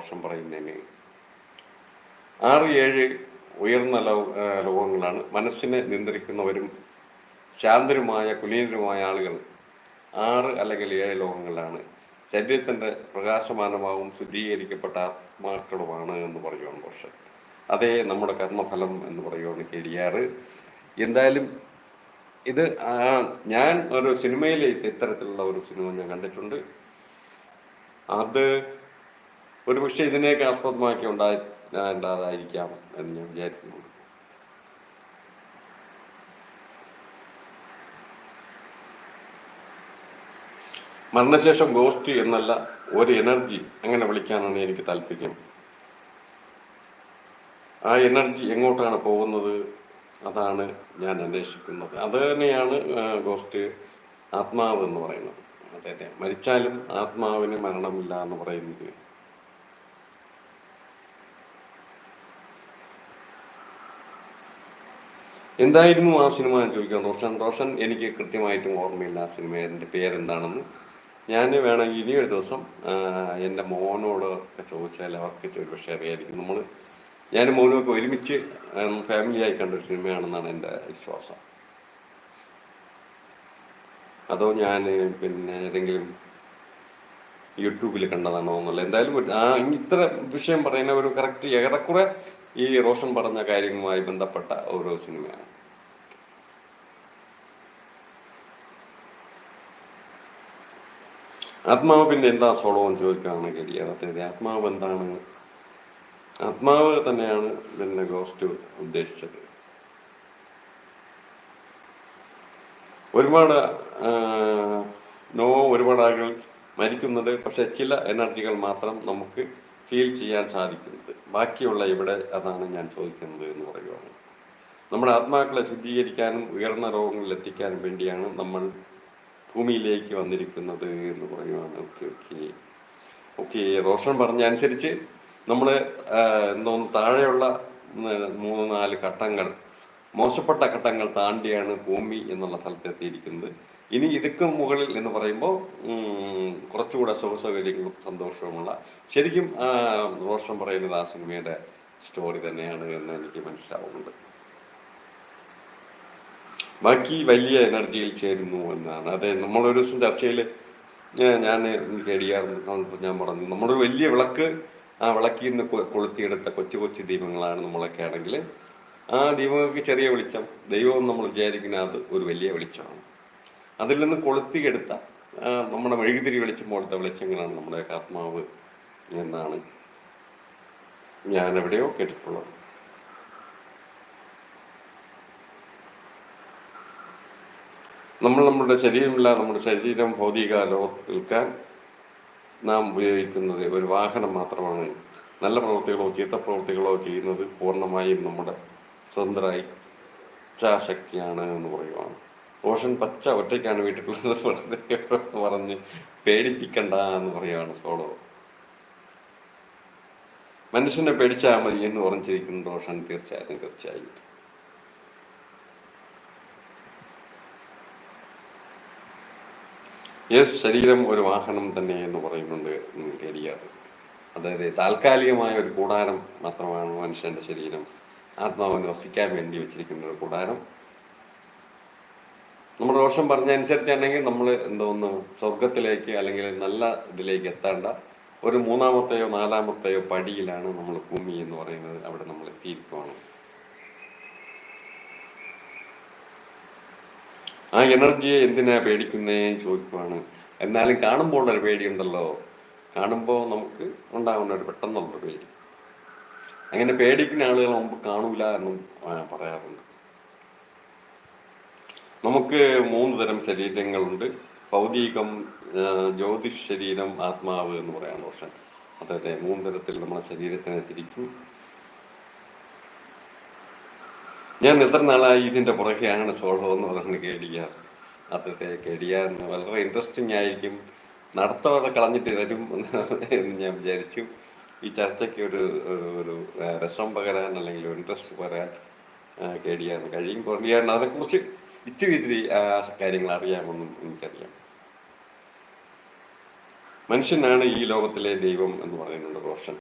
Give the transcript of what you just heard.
റോഷൻ പറയുന്നതിന്. ആറ് ഏഴ് ഉയർന്ന ലോകങ്ങളാണ്. മനസ്സിനെ നിയന്ത്രിക്കുന്നവരും ശാന്തരുമായ കുലീനരുമായ ആളുകൾ ആറ് അല്ലെങ്കിൽ ഏഴ് ലോകങ്ങളാണ്. ശരീരത്തിന്റെ പ്രകാശമാനമാവും ശുദ്ധീകരിക്കപ്പെട്ട ആത്മാക്കളുമാണ് എന്ന് പറയുവാണ് പക്ഷെ. അതേ നമ്മുടെ കർമ്മഫലം എന്ന് പറയുവാണ് ആർ എന്തായാലും ഇത് ഞാൻ ഒരു സിനിമയിൽ ഇത്തരത്തിലുള്ള ഒരു സിനിമ ഞാൻ കണ്ടിട്ടുണ്ട്. അത് ഒരു പക്ഷേ ഇതിനെയൊക്കെ ആസ്പദമാക്കി ഉണ്ടായി ഉണ്ടാതായിരിക്കാം എന്ന് ഞാൻ വിചാരിക്കുന്നു. മരണശേഷം ഗോസ്റ്റ് എന്നല്ല ഒരു എനർജി അങ്ങനെ വിളിക്കാനാണ് എനിക്ക് താല്പര്യം? ആ എനർജി എങ്ങോട്ടാണ് പോകുന്നത്? അതാണ് ഞാൻ അന്വേഷിക്കുന്നത്. അത് തന്നെയാണ് ഗോസ്റ്റ് ആത്മാവ് എന്ന് പറയുന്നത്. അതെ അതെ. മരിച്ചാലും ആത്മാവിന് മരണമില്ല എന്ന് പറയുന്നത്. എന്തായിരുന്നു ആ സിനിമ എന്ന് ചോദിക്കാം റോഷൻ. റോഷൻ എനിക്ക് കൃത്യമായിട്ടും ഓർമ്മയില്ല ആ സിനിമയുടെ പേരെന്താണെന്ന്. ഞാൻ വേണമെങ്കിൽ ഇനി ഒരു ദിവസം എന്റെ മോനോട് ചോദിച്ചാൽ അവർക്ക് ഒരു പക്ഷേ അറിയായിരിക്കും നമ്മൾ ഞാൻ മോനുമൊക്കെ ഒരുമിച്ച് ഫാമിലിയായി കണ്ടൊരു സിനിമയാണെന്നാണ് എന്റെ വിശ്വാസം. അതോ ഞാൻ പിന്നെ ഏതെങ്കിലും യൂട്യൂബിൽ കണ്ടതാണോ എന്നുള്ള എന്തായാലും ആ ഇത്ര വിഷയം പറയുന്ന ഒരു കറക്റ്റ് ഏറെക്കുറെ ഈ റോഷൻ പറഞ്ഞ കാര്യങ്ങളുമായി ബന്ധപ്പെട്ട ഓരോ സിനിമയാണ്. ആത്മാവ് പിന്നെ എന്താ എന്ന് ചോദിക്കുകയാണെങ്കിൽ അതെ ആത്മാവ് എന്താണ്? ആത്മാവ് തന്നെയാണ് പിന്നെ ഗോസ്റ്റ് ഉദ്ദേശിച്ചത്. ഒരുപാട് നോ ഒരുപാട് ആളുകൾ മരിക്കുന്നത്. പക്ഷെ ചില എനർജികൾ മാത്രം നമുക്ക് ഫീൽ ചെയ്യാൻ സാധിക്കുന്നത്. ബാക്കിയുള്ള ഇവിടെ അതാണ് ഞാൻ ചോദിക്കുന്നത് എന്ന് പറയുവാണ്. നമ്മുടെ ആത്മാക്കളെ ശുദ്ധീകരിക്കാനും ഉയർന്ന രോഗങ്ങളിൽ എത്തിക്കാനും വേണ്ടിയാണ് നമ്മൾ ഭൂമിയിലേക്ക് വന്നിരിക്കുന്നത് എന്ന് പറയുവാണ്. Okay okay. ഓക്കെ റോഷൻ പറഞ്ഞ അനുസരിച്ച് നമ്മൾ എന്തോന്ന് താഴെയുള്ള മൂന്ന് നാല് ഘട്ടങ്ങൾ മോശപ്പെട്ട ഘട്ടങ്ങൾ താണ്ടിയാണ് ഭൂമി എന്നുള്ള സ്ഥലത്ത് എത്തിയിരിക്കുന്നത്. ഇനി ഇതൊക്കെ മുകളിൽ എന്ന് പറയുമ്പോൾ കുറച്ചുകൂടെ സുഖസൗകര്യങ്ങളും സന്തോഷവുമുള്ള ശരിക്കും റോഷൻ പറയുന്നത് ആ സിനിമയുടെ സ്റ്റോറി തന്നെയാണ് എന്ന് എനിക്ക് മനസ്സിലാവുന്നുണ്ട്. ബാക്കി വലിയ എനർജിയിൽ ചേരുന്നു എന്നാണ്. അതെ നമ്മളൊരു ദിവസം ചർച്ചയിൽ ഞാൻ കേടിയാറുണ്ട് ഞാൻ പറഞ്ഞു നമ്മുടെ വലിയ വിളക്ക് ആ വിളക്കിൽ നിന്ന് കൊ- കൊളുത്തിയെടുത്ത കൊച്ചു കൊച്ചു ദീപങ്ങളാണ് നമ്മളൊക്കെ ആണെങ്കിൽ ആ ദീപങ്ങൾക്ക് ചെറിയ വെളിച്ചം ദൈവം നമ്മൾ വിചാരിക്കുന്ന അത് ഒരു വലിയ വെളിച്ചമാണ്. അതിൽ നിന്ന് കൊളുത്തിയെടുത്ത നമ്മുടെ മെഴുകുതിരി വെളിച്ചം പോലത്തെ വെളിച്ചങ്ങളാണ് നമ്മുടെ ആത്മാവ് എന്നാണ് ഞാൻ എവിടെയോ കേട്ടിട്ടുള്ളത്. നമ്മൾ നമ്മുടെ ശരീരമില്ല നമ്മുടെ ശരീരം ഭൗതിക ലോകത്ത് നിൽക്കാൻ നാം ഉപയോഗിക്കുന്നത് ഒരു വാഹനം മാത്രമാണ്. നല്ല പ്രവൃത്തികളോ ചീത്ത പ്രവൃത്തികളോ ചെയ്യുന്നത് പൂർണമായും നമ്മുടെ സ്വന്തമായി ഇച്ഛാശക്തിയാണ് എന്ന് പറയുവാണ്. റോഷൻ പച്ച ഒറ്റയ്ക്കാണ് വീട്ടിലുള്ളത് വെറുതെ പറഞ്ഞ് പേടിപ്പിക്കണ്ട എന്ന് പറയുകയാണ് സോളോ. മനുഷ്യനെ പേടിച്ചാൽ മതി എന്ന് പറഞ്ഞിരിക്കുന്നു റോഷൻ തീർച്ചയായും തീർച്ചയായും. യെസ് ശരീരം ഒരു വാഹനം തന്നെ എന്ന് പറയുന്നുണ്ട് കരിയാർ അതായത് താൽക്കാലികമായ ഒരു കൂടാരം മാത്രമാണ് മനുഷ്യന്റെ ശരീരം. ആത്മാവിന് വസിക്കാൻ വേണ്ടി വെച്ചിരിക്കുന്ന ഒരു കൂടാരം. നമ്മുടെ റോഷൻ പറഞ്ഞ അനുസരിച്ചാണെങ്കിൽ നമ്മൾ എന്തോന്ന് സ്വർഗത്തിലേക്ക് അല്ലെങ്കിൽ നല്ല ഇതിലേക്ക് എത്തേണ്ട ഒരു മൂന്നാമത്തെയോ നാലാമത്തെയോ പടിയിലാണ് നമ്മൾ ഭൂമി എന്ന് പറയുന്നത് അവിടെ നമ്മൾ എത്തിയിരിക്കുകയാണ്. ആ എനർജിയെ എന്തിനാ പേടിക്കുന്നേ ചോദിക്കുവാണ്. എന്നാലും കാണുമ്പോൾ ഒരു പേടിയുണ്ടല്ലോ. കാണുമ്പോൾ നമുക്ക് ഉണ്ടാകുന്ന ഒരു പെട്ടെന്നുള്ള പേടി. അങ്ങനെ പേടിക്കുന്ന ആളുകൾ മുമ്പ് കാണൂല എന്നും പറയാറുണ്ട്. നമുക്ക് മൂന്ന് തരം ശരീരങ്ങളുണ്ട്. ഭൗതികം ജ്യോതിഷ് ശരീരം ആത്മാവ് എന്ന് പറയാൻ ദോഷം അതെ മൂന്ന് തരത്തിൽ നമ്മുടെ ശരീരത്തിനെ തിരിക്കും. ഞാൻ എത്ര നാളായി ഇതിന്റെ പുറകെയാണ് സോളോ എന്ന് പറഞ്ഞ് കേടിയാർ അതെ കേടിയാർ വളരെ ഇൻട്രസ്റ്റിംഗ് ആയിരിക്കും. നടത്തവരെ കളഞ്ഞിട്ട് വരും എന്ന് ഞാൻ വിചാരിച്ചു. ഈ ചർച്ചയ്ക്ക് ഒരു- ഒരു രസം പകരാൻ അല്ലെങ്കിൽ ഒരു ഇൻട്രസ്റ്റ് പകരാൻ കേടിയാൻ കഴിയും കൊണ്ടിയാൻ അതിനെക്കുറിച്ച് ഇത്തിരി ഇത്തിരി കാര്യങ്ങൾ അറിയാമെന്നും എനിക്കറിയാം. മനുഷ്യനാണ് ഈ ലോകത്തിലെ ദൈവം എന്ന് പറയുന്നുണ്ട് റോഷൻ.